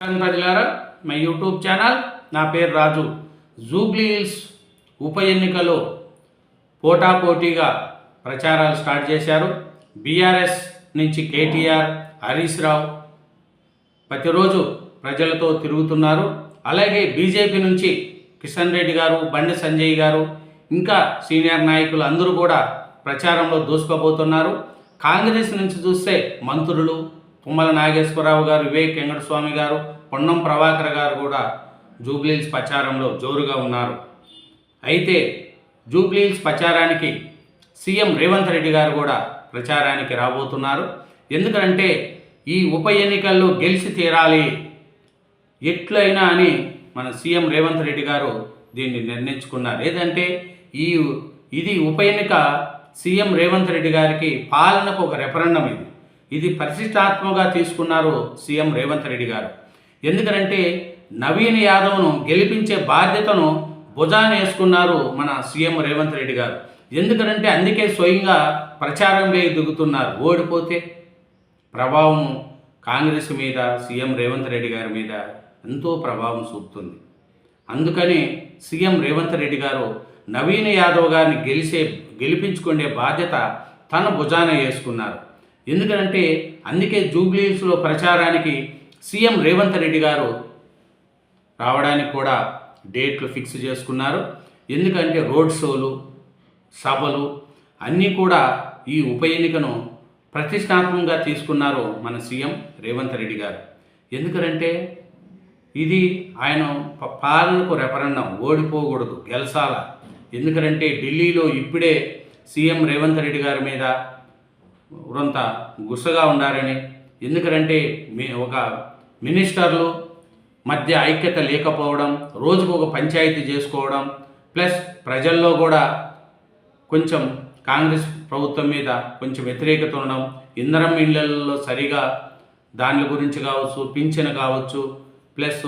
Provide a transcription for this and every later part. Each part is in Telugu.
ప్రజలారా. మై యూట్యూబ్ ఛానల్ నా పేరు రాజు. జూబ్లీ హిల్స్ ఉప ఎన్నికలో పోటాపోటీగా ప్రచారాలు స్టార్ట్ చేశారు. బీఆర్ఎస్ నుంచి కేటీఆర్ హరీష్ రావు ప్రతిరోజు ప్రజలతో తిరుగుతున్నారు. అలాగే బీజేపీ నుంచి కిషన్ రెడ్డి గారు బండి సంజయ్ గారు ఇంకా సీనియర్ నాయకులు అందరూ కూడా ప్రచారంలో దూసుకోబోతున్నారు కాంగ్రెస్ నుంచి చూస్తే మంత్రులు తుమ్మల నాగేశ్వరరావు గారు వివేక్ వెంకటస్వామి గారు పొన్నం ప్రభాకర్ గారు కూడా జూబ్లీహిల్స్ ప్రచారంలో జోరుగా ఉన్నారు. అయితే జూబ్లీహిల్స్ ప్రచారానికి సీఎం రేవంత్ రెడ్డి గారు కూడా ప్రచారానికి రాబోతున్నారు. ఎందుకంటే ఈ ఉప ఎన్నికల్లో గెలిచి తీరాలి ఎట్లయినా అని మన సీఎం రేవంత్ రెడ్డి గారు దీన్ని నిర్ణయించుకున్నారు. ఏదంటే ఈ ఇది ఉప ఎన్నిక సీఎం రేవంత్ రెడ్డి గారికి పాలనకు ఒక రెఫరెండం ఇది. ఇది పరిశిష్టాత్మగా తీసుకున్నారు సీఎం రేవంత్ రెడ్డి గారు. ఎందుకంటే నవీన్ యాదవ్ను గెలిపించే బాధ్యతను భుజాన వేసుకున్నారు మన సీఎం రేవంత్ రెడ్డి గారు. ఎందుకంటే అందుకే స్వయంగా ప్రచారంలో దిగుతున్నారు. ఓడిపోతే ప్రభావం కాంగ్రెస్ మీద సీఎం రేవంత్ రెడ్డి గారి మీద ఎంతో ప్రభావం చూపుతుంది. అందుకని సీఎం రేవంత్ రెడ్డి గారు నవీన్ యాదవ్ గారిని గెలిచే గెలిపించుకునే బాధ్యత తన భుజాన వేసుకున్నారు. ఎందుకంటే అందుకే జూబ్లీస్లో ప్రచారానికి సీఎం రేవంత్ రెడ్డి గారు రావడానికి కూడా డేట్లు ఫిక్స్ చేసుకున్నారు. ఎందుకంటే రోడ్ షోలు సభలు అన్నీ కూడా ఈ ఉప ఎన్నికను ప్రతిష్టాత్మకంగా తీసుకున్నారు మన సీఎం రేవంత్ రెడ్డి గారు. ఎందుకంటే ఇది ఆయన ప- పాలనకు రెఫరెండం ఓడిపోకూడదు గెలసాల. ఎందుకంటే ఢిల్లీలో ఇప్పుడే సీఎం రేవంత్ రెడ్డి గారి మీద కొంత గుస్సగా ఉండారని ఎందుకంటే మీ ఒక మినిస్టర్లు మధ్య ఐక్యత లేకపోవడం రోజుకు ఒక పంచాయతీ చేసుకోవడం ప్లస్ ప్రజల్లో కూడా కొంచెం కాంగ్రెస్ ప్రభుత్వం మీద కొంచెం వ్యతిరేకత ఉండడం ఇంధనం ఇళ్ళలో సరిగా దాని గురించి కావచ్చు పింఛను కావచ్చు ప్లస్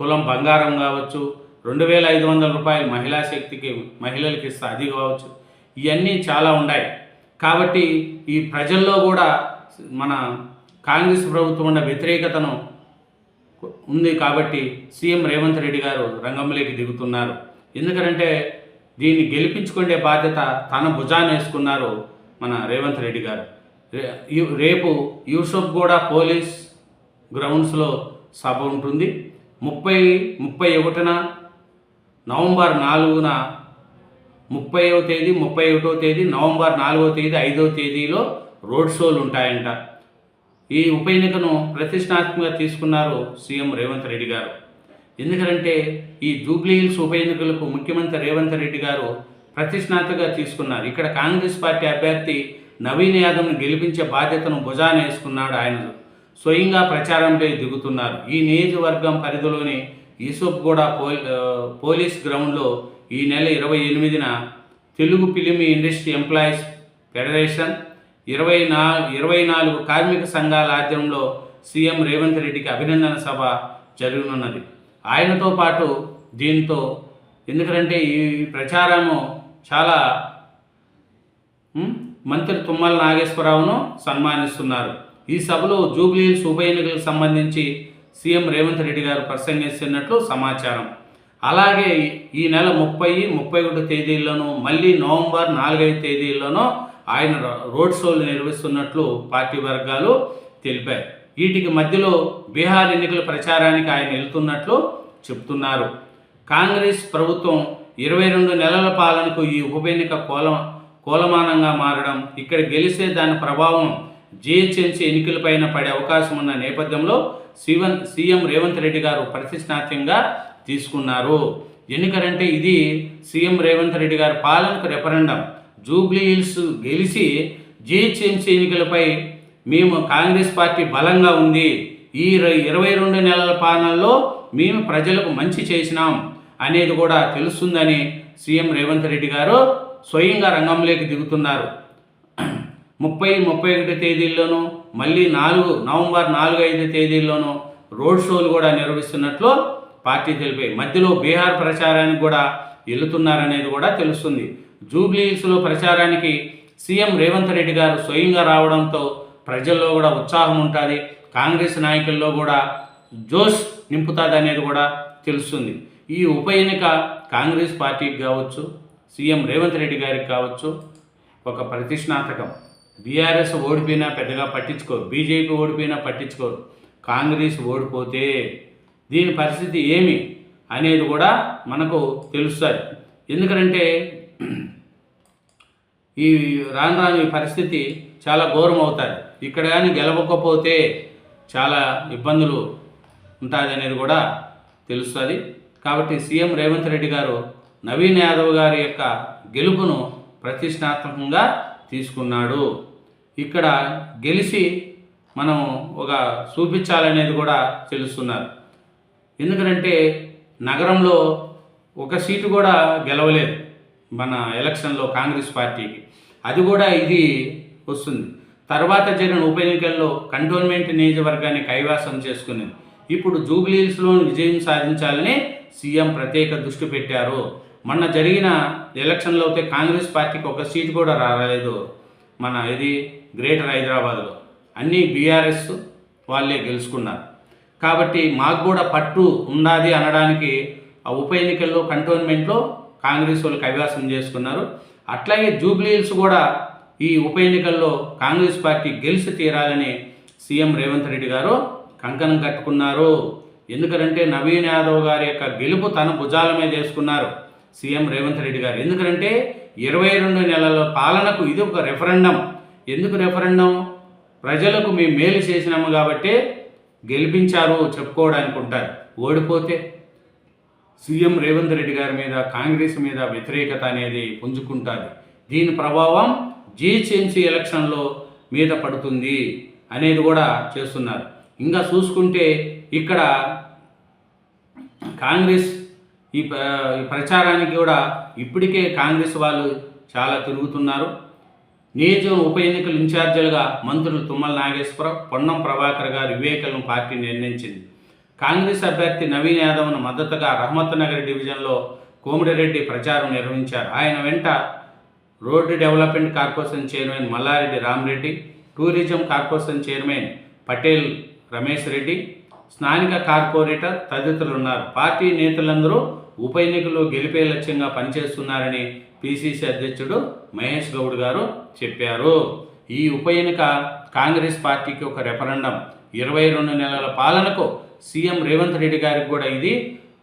తులం బంగారం కావచ్చు రెండు వేల ఐదు వందల రూపాయలు మహిళా శక్తికి మహిళలకు ఇస్తే అది కావచ్చు ఇవన్నీ చాలా ఉన్నాయి కాబట్టి ఈ ప్రజల్లో కూడా మన కాంగ్రెస్ ప్రభుత్వం ఉన్న వ్యతిరేకతను ఉంది కాబట్టి సీఎం రేవంత్ రెడ్డి గారు రంగంలోకి దిగుతున్నారు. ఎందుకంటే దీన్ని గెలిపించుకునే బాధ్యత తన భుజాన్ని వేసుకున్నారు మన రేవంత్ రెడ్డి గారు. రేపు యూసఫ్ కూడా పోలీస్ గ్రౌండ్స్లో సభ ఉంటుంది. ముప్పై ముప్పై ఒకటిన నవంబర్ నాలుగున ముప్పైవ తేదీ ముప్పై ఒకటో తేదీ నవంబర్ నాలుగో తేదీ ఐదో తేదీలో రోడ్ షోలు ఉంటాయంట. ఈ ఉప ఎన్నికను ప్రతిష్టాత్మకంగా తీసుకున్నారు సీఎం రేవంత్ రెడ్డి గారు. ఎందుకంటే ఈ జూబ్లీ హిల్స్ ఉప ఎన్నికలకు ముఖ్యమంత్రి రేవంత్ రెడ్డి గారు ప్రతిష్టాత్మకంగా తీసుకున్నారు. ఇక్కడ కాంగ్రెస్ పార్టీ అభ్యర్థి నవీన్ యాదవ్ను గెలిపించే బాధ్యతను భుజాన వేసుకున్నాడు ఆయన. స్వయంగా ప్రచారంపై దిగుతున్నారు. ఈ నియోజకవర్గం పరిధిలోని యూసఫ్గూడ కూడా పోలీస్ గ్రౌండ్లో ఈ నెల ఇరవై ఎనిమిదిన Telugu film industry employees federation ఇరవై నా ఇరవై నాలుగు కార్మిక సంఘాల ఆధ్వర్యంలో సీఎం రేవంత్ రెడ్డికి అభినందన సభ జరగనున్నది. ఆయనతో పాటు దీంతో ఎందుకంటే ఈ ప్రచారము చాలా మంత్రి తుమ్మల నాగేశ్వరరావును సన్మానిస్తున్నారు. ఈ సభలో జూబ్లీహిల్స్ ఉప ఎన్నికలకు సంబంధించి సీఎం రేవంత్ రెడ్డి గారు ప్రసంగిస్తున్నట్లు సమాచారం. అలాగే ఈ నెల ముప్పై ముప్పై ఒకటి తేదీల్లోనూ మళ్ళీ నవంబర్ నాలుగైదు తేదీల్లోనూ ఆయన రోడ్ షోలు నిర్వహిస్తున్నట్లు పార్టీ వర్గాలు తెలిపాయి. వీటికి మధ్యలో బీహార్ ఎన్నికల ప్రచారానికి ఆయన వెళ్తున్నట్లు చెప్తున్నారు. కాంగ్రెస్ ప్రభుత్వం ఇరవై రెండు నెలల పాలనకు ఈ ఉప ఎన్నిక కోల కోలమానంగా మారడం ఇక్కడ గెలిస్తే దాని ప్రభావం జిహెచ్ఎంసీ ఎన్నికలపైన పడే అవకాశం ఉన్న నేపథ్యంలో సీఎం సీఎం రేవంత్ రెడ్డి గారు ప్రతిష్టాత్యంగా తీసుకున్నారు. ఎందుకంటే ఇది సీఎం రేవంత్ రెడ్డి గారి పాలనకు రెఫరెండం. జూబ్లీ హిల్స్ గెలిచి జిహెచ్ఎంసీ ఎన్నికలపై మేము కాంగ్రెస్ పార్టీ బలంగా ఉంది. ఈ ఇరవై రెండు నెలల పాలనలో మేము ప్రజలకు మంచి చేసినాం అనేది కూడా తెలుస్తుందని సీఎం రేవంత్ రెడ్డి గారు స్వయంగా రంగంలోకి దిగుతున్నారు. ముప్పై ముప్పై ఒకటి తేదీల్లోనూ మళ్ళీ నాలుగు నవంబర్ నాలుగు ఐదు తేదీల్లోనూ రోడ్ షోలు కూడా నిర్వహిస్తున్నట్లు పార్టీ తెలిపాయి మధ్యలో బీహార్ ప్రచారానికి కూడా వెళుతున్నారనేది కూడా తెలుస్తుంది. జూబ్లీహిల్స్లో ప్రచారానికి సీఎం రేవంత్ రెడ్డి గారు స్వయంగా రావడంతో ప్రజల్లో కూడా ఉత్సాహం ఉంటుంది. కాంగ్రెస్ నాయకుల్లో కూడా జోష్ నింపుతుంది అనేది కూడా తెలుస్తుంది. ఈ ఉప ఎన్నిక కాంగ్రెస్ పార్టీకి కావచ్చు సీఎం రేవంత్ రెడ్డి గారికి కావచ్చు ఒక ప్రతిష్టాత్మకం బీఆర్ఎస్ ఓడిపోయినా పెద్దగా పట్టించుకోరు. బీజేపీ ఓడిపోయినా పట్టించుకోరు. కాంగ్రెస్ ఓడిపోతే దీని పరిస్థితి ఏమి అనేది కూడా మనకు తెలుస్తుంది ఎందుకంటే ఈ రాను రాను ఈ పరిస్థితి చాలా ఘోరం అవుతుంది. ఇక్కడ కానీ గెలవకపోతే చాలా ఇబ్బందులు ఉంటుంది అనేది కూడా తెలుస్తుంది. కాబట్టి సీఎం రేవంత్ రెడ్డి గారు నవీన్ యాదవ్ గారి యొక్క గెలుపును ప్రతిష్టాత్మకంగా తీసుకున్నాడు. ఇక్కడ గెలిచి మనం ఒక చూపించాలనేది కూడా తెలుస్తున్నారు. ఎందుకంటే నగరంలో ఒక సీటు కూడా గెలవలేదు మన ఎలక్షన్లో కాంగ్రెస్ పార్టీకి. అది కూడా ఇది వస్తుంది. తర్వాత జరిగిన ఉప ఎన్నికల్లో కంటోన్మెంట్ నియోజకవర్గాన్ని కైవాసం చేసుకునేది. ఇప్పుడు జూబ్లీహిల్స్లో విజయం సాధించాలని సీఎం ప్రత్యేక దృష్టి పెట్టారు. మొన్న జరిగిన ఎలక్షన్లో అయితే కాంగ్రెస్ పార్టీకి ఒక సీటు కూడా రాలేదు మన ఇది గ్రేటర్ హైదరాబాద్లో. అన్నీ బీఆర్ఎస్ వాళ్ళే గెలుచుకున్నారు. కాబట్టి మాకు కూడా పట్టు ఉన్నది అనడానికి ఆ ఉప ఎన్నికల్లో కంటోన్మెంట్లో కాంగ్రెస్ వాళ్ళు కైవాసం చేసుకున్నారు. అట్లాగే జూబ్లీహిల్స్ కూడా ఈ ఉప ఎన్నికల్లో కాంగ్రెస్ పార్టీ గెలిచి తీరాలని సీఎం రేవంత్ రెడ్డి గారు కంకణం కట్టుకున్నారు. ఎందుకంటే నవీన్ యాదవ్ గారి యొక్క గెలుపు తన భుజాల మీద వేసుకున్నారు సీఎం రేవంత్ రెడ్డి గారు. ఎందుకంటే ఇరవై రెండు నెలల పాలనకు ఇది ఒక రెఫరెండం ఎందుకు రెఫరెండం ప్రజలకు మేము మేలు చేసినాము కాబట్టి గెలిపించారు చెప్పుకోవడానికి ఉంటారు. ఓడిపోతే సీఎం రేవంత్ రెడ్డి గారి మీద కాంగ్రెస్ మీద వ్యతిరేకత అనేది పుంజుకుంటుంది. దీని ప్రభావం జిహెచ్ఎంసీ ఎలక్షన్లో మీద పడుతుంది అనేది కూడా చేస్తున్నారు. ఇంకా చూసుకుంటే ఇక్కడ కాంగ్రెస్ ఈ ఈ ప్రచారానికి కూడా ఇప్పటికే కాంగ్రెస్ వాళ్ళు చాలా తిరుగుతున్నారు. నియోజకవర్గం ఉప ఎన్నికల ఇన్ఛార్జీలుగా మంత్రులు తుమ్మల నాగేశ్వరరావు పొన్నం ప్రభాకర్ గారు వివేకలను పార్టీ నిర్ణయించింది. కాంగ్రెస్ అభ్యర్థి నవీన్ యాదవ్ను మద్దతుగా రహమత్ నగర్ డివిజన్లో కోమిడిరెడ్డి ప్రచారం నిర్వహించారు. ఆయన వెంట road development corporation chairman Malla Reddy Rama Reddy tourism corporation chairman Patel Ramesh Reddy స్థానిక కార్పొరేటర్ తదితరులు ఉన్నారు పార్టీ నేతలందరూ ఉప ఎన్నికల్లో గెలిపే లక్ష్యంగా పనిచేస్తున్నారని పిసిసి అధ్యక్షుడు మహేష్ గౌడ్ గారు చెప్పారు. ఈ ఉప ఎన్నిక కాంగ్రెస్ పార్టీకి ఒక రెఫరెండం. ఇరవై రెండు నెలల పాలనకు సీఎం రేవంత్ రెడ్డి గారికి కూడా ఇది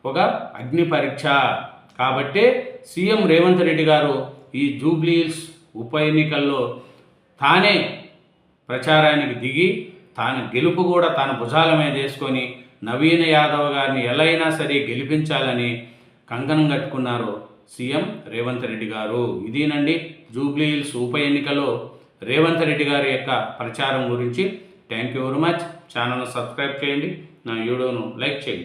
ఒక అగ్ని పరీక్ష. కాబట్టి సీఎం రేవంత్ రెడ్డి గారు ఈ జూబ్లీహిల్స్ ఉప ఎన్నికల్లో తానే ప్రచారానికి దిగి తాను గెలుపు కూడా తన భుజాల మీద వేసుకొని నవీన యాదవ్ గారిని ఎలా అయినా సరే గెలిపించాలని కంకణం కట్టుకున్నారు సీఎం రేవంత్ రెడ్డి గారు. ఇదేనండి జూబ్లీ హిల్స్ ఉప ఎన్నికలో రేవంత్ రెడ్డి గారి యొక్క ప్రచారం గురించి. Thank you very much. ఛానల్ను సబ్స్క్రైబ్ చేయండి. నా వీడియోను లైక్ చేయండి.